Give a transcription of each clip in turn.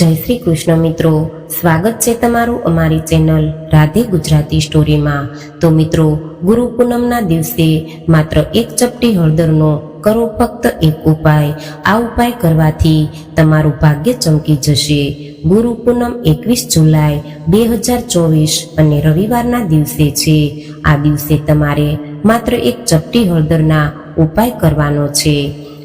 જય શ્રી કૃષ્ણ મિત્રો. સ્વાગત છે તમારું અમારી ચેનલ રાધે ગુજરાતી સ્ટોરીમાં. તો મિત્રો, ગુરુ પૂનમના દિવસે માત્ર એક ચપટી હળદરનો કરો ફક્ત એક ઉપાય. આ ઉપાય કરવાથી તમારું ભાગ્ય ચમકી જશે. ગુરુ પૂનમ એકવીસ જુલાઈ બે હજાર ચોવીસ અને રવિવારના દિવસે છે. આ દિવસે તમારે માત્ર એક ચપટી હળદરના ઉપાય કરવાનો છે.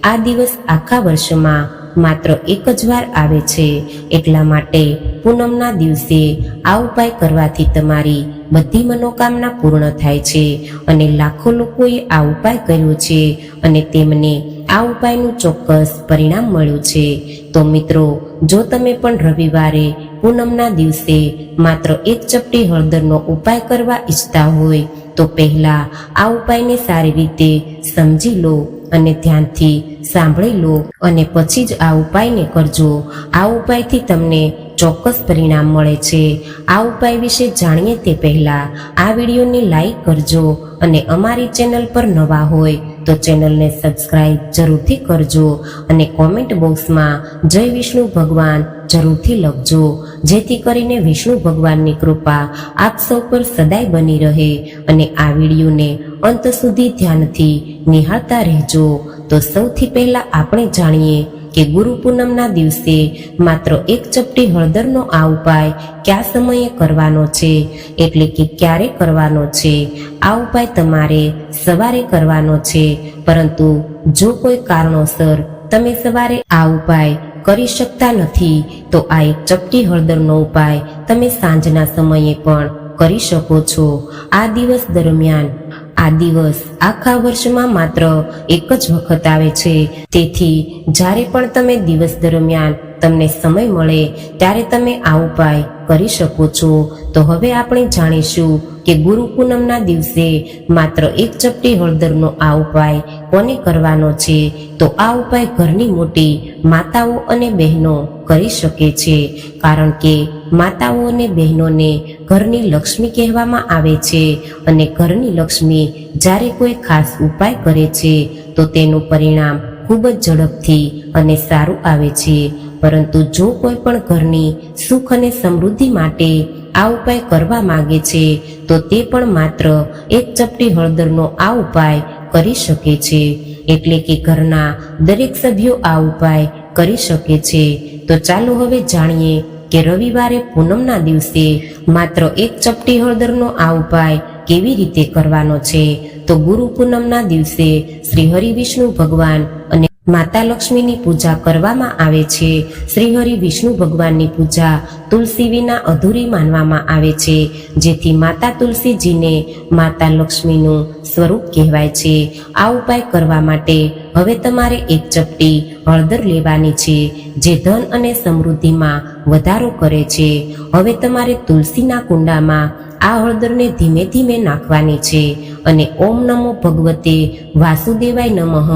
આ દિવસ આખા વર્ષમાં માત્ર એક જ વાર આવે છે. એટલા માટે પૂનમના દિવસે આ ઉપાય કરવાથી તમારી બધી મનોકામના પૂર્ણ થાય છે અને લાખો લોકોએ આ ઉપાય કર્યો છે અને તેમને આ ઉપાયનું ચોક્કસ પરિણામ મળ્યું છે. તો મિત્રો, જો તમે પણ રવિવારે પૂનમના દિવસે માત્ર એક ચપટી હળદરનો ઉપાય કરવા ઈચ્છતા હોય, તો પહેલા આ ઉપાયને સારી રીતે સમજી લો અને ધ્યાનથી સાંભળી લો અને પછી જ આ ઉપાયને કરજો. આ ઉપાયથી તમને ચોક્કસ પરિણામ મળે છે. આ ઉપાય વિશે જાણીએ તે પહેલા આ વિડીયોને લાઈક કરજો અને અમારી ચેનલ પર નવા હોય તો ચેનલને સબસ્ક્રાઇબ જરૂરથી કરજો અને કોમેન્ટ બોક્સમાં જય વિષ્ણુ ભગવાન જરૂરથી લખજો, જેથી કરીને વિષ્ણુ ભગવાનની કૃપા આપ સૌ પર સદાય બની રહે અને આ વિડીયોને અંત સુધી ધ્યાનથી નિહાળતા રહેજો. તો સૌથી પહેલા આપણે જાણીએ કે ગુરુ પૂનમના દિવસે માત્ર એક ચપટી હળદરનો આ ઉપાય કયા સમયે કરવાનો છે? એટલે કે ક્યારે કરવાનો છે? આ ઉપાય તમારે સવારે કરવાનો છે. પરંતુ જો કોઈ કારણોસર તમે સવારે આ ઉપાય કરી શકતા નથી, તો આ એક ચપટી હળદરનો ઉપાય તમે સાંજના સમયે પણ કરી શકો છો. આ દિવસ દરમિયાન આ દિવસ આખા વર્ષમાં માત્ર એક જ વખત આવે છે. તેથી જ્યારે પણ તમે દિવસ દરમિયાન તમને સમય મળે, ત્યારે તમે આ ઉપાય કરી શકો છો. તો હવે આપણે જાણીશું કે ગુરુ પૂનમના દિવસે માત્ર એક ચપટી હળદરનો આ ઉપાય કોને કરવાનો છે. તો આ ઉપાય ઘરની મોટી માતાઓ અને બહેનો કરી શકે છે. કારણ કે માતાઓ અને બહેનોને ઘરની લક્ષ્મી કહેવામાં આવે છે અને ઘરની લક્ષ્મી જ્યારે કોઈ ખાસ ઉપાય કરે છે, તો તેનું પરિણામ ખૂબ જ ઝડપથી અને સારું આવે છે. પરંતુ જો કોઈ પણ ઘરની સુખ અને સમૃદ્ધિ માટે આ ઉપાય કરવા માંગે છે, તો તે પણ માત્ર એક ચપટી હળદરનો આ ઉપાય કરી શકે છે. એટલે કે ઘરના દરેક સભ્યો આ ઉપાય કરી શકે છે. તો ચાલો હવે જાણીએ કે રવિવારે પૂનમના દિવસે માત્ર એક ચપટી હળદરનો આ ઉપાય કેવી રીતે કરવાનો છે? તો ગુરુ પૂનમના દિવસે શ્રી હરિ વિષ્ણુ ભગવાન અને માતા લક્ષ્મીની પૂજા કરવામાં આવે છે. શ્રીહરિ વિષ્ણુ ભગવાનની પૂજા તુલસી વિના અધૂરી માનવામાં આવે છે, જેથી માતા તુલસીજીને માતા લક્ષ્મીનું સ્વરૂપ કહેવાય છે. આ ઉપાય કરવા માટે હવે તમારે એક ચપટી હળદર લેવાની છે, જે ધન અને સમૃદ્ધિમાં વધારો કરે છે. હવે તમારે તુલસીના કુંડામાં આ હળદરને ધીમે ધીમે નાખવાની છે. અને ઓમ નમો ભગવતે વાસુદેવાય નમઃ.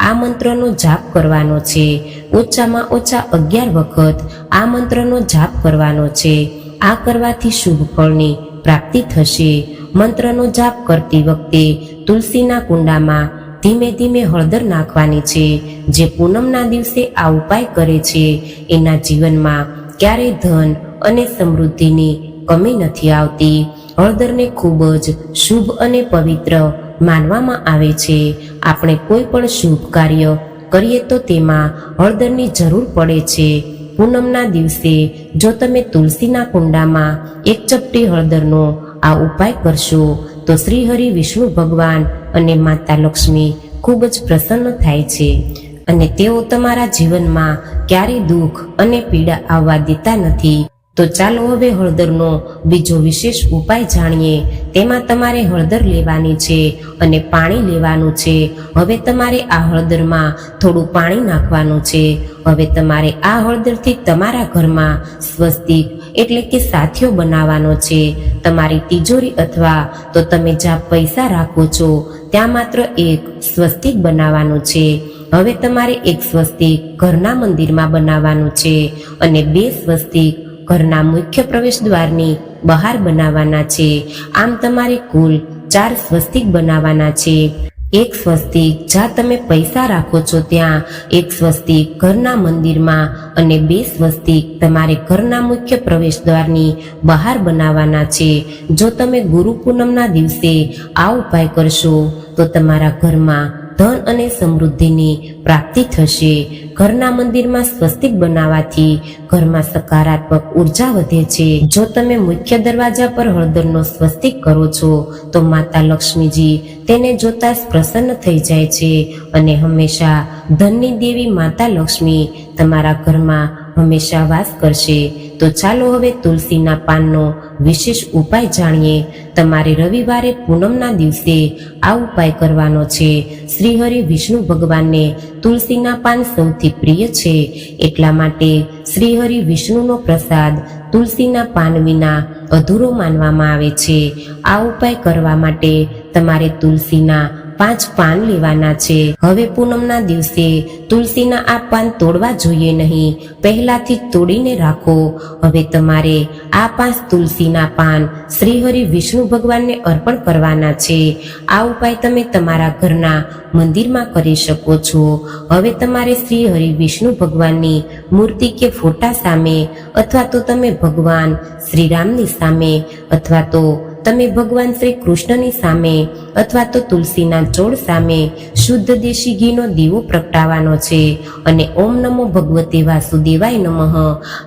આ મંત્રનો જાપ કરવાનો છે. ઓછામાં ઓછા અગિયાર વખત આ મંત્રનો જાપ કરવાનો છે. આ કરવાથી શુભ ફળની પ્રાપ્તિ થશે. મંત્રનો જાપ કરતી વખતે તુલસીના કુંડામાં ધીમે ધીમે હળદર નાખવાની છે, જે પૂનમના દિવસે આ ઉપાય કરે છે. એના જીવનમાં ક્યારેય ધન અને સમૃદ્ધિની કમી નથી આવતી. હળદરને ખૂબ જ શુભ અને પવિત્ર માનવામાં આવે છે. આપણે કોઈ પણ શુભ કાર્ય કરીએ તો તેમાં હળદરની જરૂર પડે છે. પૂનમના દિવસે જો તમે તુલસીના કુંડામાં એક ચપટી હળદરનો આ ઉપાય કરશો, તો શ્રી હરિ વિષ્ણુ ભગવાન અને માતા લક્ષ્મી ખૂબ જ પ્રસન્ન થાય છે અને તેઓ તમારા જીવનમાં ક્યારેય દુઃખ અને પીડા આવવા દેતા નથી. તો ચાલો હવે હળદરનો બીજો વિશેષ ઉપાય જાણીએ. તેમાં તમારે હળદર લેવાની છે અને પાણી લેવાનું છે. હવે તમારે આ હળદરમાં થોડું પાણી નાખવાનું છે. હવે તમારે આ હળદરથી તમારા ઘરમાં સ્વસ્તિક એટલે કે સાથીઓ બનાવવાનો છે. તમારી તિજોરી અથવા તો તમે જ્યાં પૈસા રાખો છો, ત્યાં માત્ર એક સ્વસ્તિક બનાવવાનું છે. હવે તમારે એક સ્વસ્તિક ઘરના મંદિરમાં બનાવવાનું છે અને બે સ્વસ્તિક ઘરના મુખ્ય પ્રવેશ દ્વારની બહાર બનાવવાના છે. આમ તમારે કુલ ચાર સ્વસ્તિક બનાવવાના છે. એક સ્વસ્તિક જ્યાં તમે પૈસા રાખો છો ત્યાં, એક સ્વસ્તિક ઘરના મંદિરમાં અને બે સ્વસ્તિક તમારે ઘરના મુખ્ય પ્રવેશ દ્વારની બહાર બનાવવાના છે. જો તમે ગુરુ પૂનમના દિવસે આ ઉપાય કરશો, તો તમારા ઘરમાં ધન અને સમૃદ્ધિની પ્રાપ્તિ થશે. ઘરના મંદિરમાં સ્વસ્તિક બનાવવાથી ઘરમાં સકારાત્મક ઊર્જા વધે છે. જો તમે મુખ્ય દરવાજા પર હળદરનો સ્વસ્તિક કરો છો, તો માતા લક્ષ્મીજી તેને જોતા પ્રસન્ન થઈ જાય છે અને હંમેશા ધનની દેવી માતા લક્ષ્મી તમારા ઘરમાં હંમેશા વાસ કરશે. તો ચાલો હવે તુલસીના પાનનો વિશેષ ઉપાય જાણીએ. તમારે રવિવારે પૂનમના દિવસે આ ઉપાય કરવાનો છે. શ્રીહરિ વિષ્ણુ ભગવાનને તુલસીના પાન સૌથી પ્રિય છે. એટલા માટે શ્રીહરિ વિષ્ણુનો પ્રસાદ તુલસીના પાન વિના અધૂરો માનવામાં આવે છે. આ ઉપાય કરવા માટે તમારે તુલસીના પાંચ પાન લેવાના છે. હવે પૂનમના દિવસે તુલસીના આ પાન તોડવા જોઈએ નહીં. પહેલાથી તોડીને રાખો. હવે તમારે આ પાંચ તુલસીના પાન શ્રીહરિ વિષ્ણુ ભગવાનને અર્પણ કરવાના છે. આ ઉપાય તમે તમારા ઘરના મંદિરમાં કરી શકો છો. હવે તમારે શ્રી હરિ વિષ્ણુ ભગવાનની મૂર્તિ કે ફોટા સામે અથવા તો તમે ભગવાન શ્રીરામની સામે અથવા તો તમે ભગવાન શ્રી કૃષ્ણની સામે અથવા તો તુલસીના છોડ સામે શુદ્ધ દેશી ઘીનો દીવો પ્રગટાવવાનો છે અને ઓમ નમો ભગવતે વાસુદેવાય નમઃ.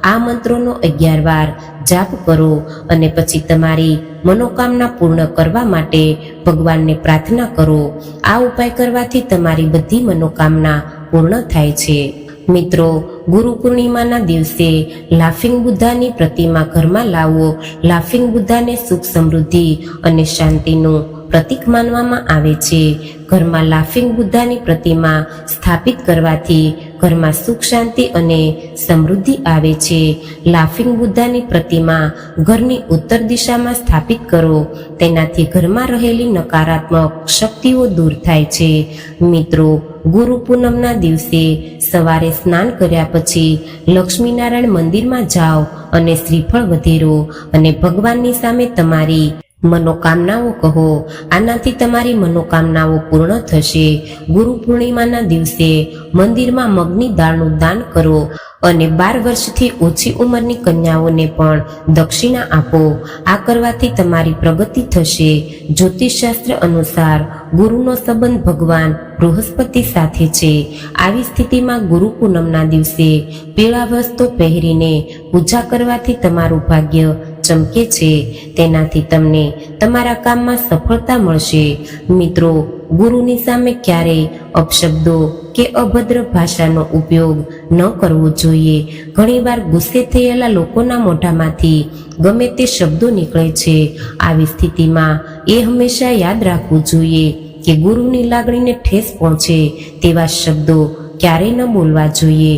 આ મંત્રોનો અગિયાર વાર જાપ કરો અને પછી તમારી મનોકામના પૂર્ણ કરવા માટે ભગવાનને પ્રાર્થના કરો. આ ઉપાય કરવાથી તમારી બધી મનોકામના પૂર્ણ થાય છે. મિત્રો, ગુરુ પૂર્ણિમાના દિવસે લાફિંગ બુદ્ધાની પ્રતિમા ઘરમાં લાવો. લાફિંગ બુદ્ધાને સુખ સમૃદ્ધિ અને શાંતિનું પ્રતીક માનવામાં આવે છે. ઘરમાં લાફિંગ બુદ્ધાની પ્રતિમા સ્થાપિત કરવાથી ઘરમાં સુખ, શાંતિ અને સમૃદ્ધિ આવે છે. લાફિંગ બુદ્ધાની પ્રતિમા ઘરની ઉત્તર દિશામાં સ્થાપિત કરો. તેનાથી ઘરમાં રહેલી નકારાત્મક શક્તિઓ દૂર થાય છે. મિત્રો ગુરુ પૂનમના દિવસે સવારે સ્નાન કર્યા પછી લક્ષ્મીનારાયણ મંદિરમાં જાઓ અને શ્રીફળ વધેરો અને ભગવાનની સામે તમારી મનોકામનાઓ કહો. આનાથી તમારી મનોકામનાઓ પૂર્ણ થશે. ગુરુ પૂર્ણિમાના દિવસે મંદિરમાં મગની દાળનું દાન કરો અને બાર વર્ષથી ઓછી ઉંમરની કન્યાઓને પણ દક્ષિણા આપો. આ કરવાથી તમારી પ્રગતિ થશે. જ્યોતિષશાસ્ત્ર અનુસાર ગુરુનો સંબંધ ભગવાન બૃહસ્પતિ સાથે છે. આવી સ્થિતિમાં ગુરુ પૂનમના દિવસે પીળા વસ્ત્રો પહેરીને પૂજા કરવાથી તમારું ભાગ્ય ચમકે છે. તેનાથી તમને તમારા કામમાં સફળતા મળશે. મિત્રો, ગુરુની સામે ક્યારેય અપશબ્દો કે અભદ્ર ભાષાનો ઉપયોગ ન કરવો જોઈએ? ઘણીવાર ગુસ્સે થયેલા લોકોના મોઢામાંથી ગમે તે શબ્દો નીકળે છે. આવી સ્થિતિમાં એ હંમેશા યાદ રાખવું જોઈએ કે ગુરુની લાગણીને ઠેસ પહોંચે તેવા શબ્દો ક્યારેય ન બોલવા જોઈએ.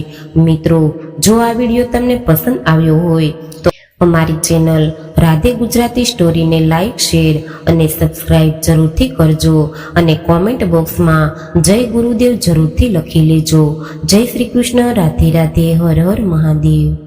મિત્રો, જો આ વીડિયો તમને પસંદ આવ્યો હોય તો અમારી ચેનલ રાધે ગુજરાતી સ્ટોરીને લાઈક, શેર અને સબસ્ક્રાઇબ જરૂરથી કરજો અને કોમેન્ટ બોક્સમાં જય ગુરુદેવ જરૂરથી લખી લેજો. જય શ્રી કૃષ્ણ, રાધે રાધે, હર હર મહાદેવ.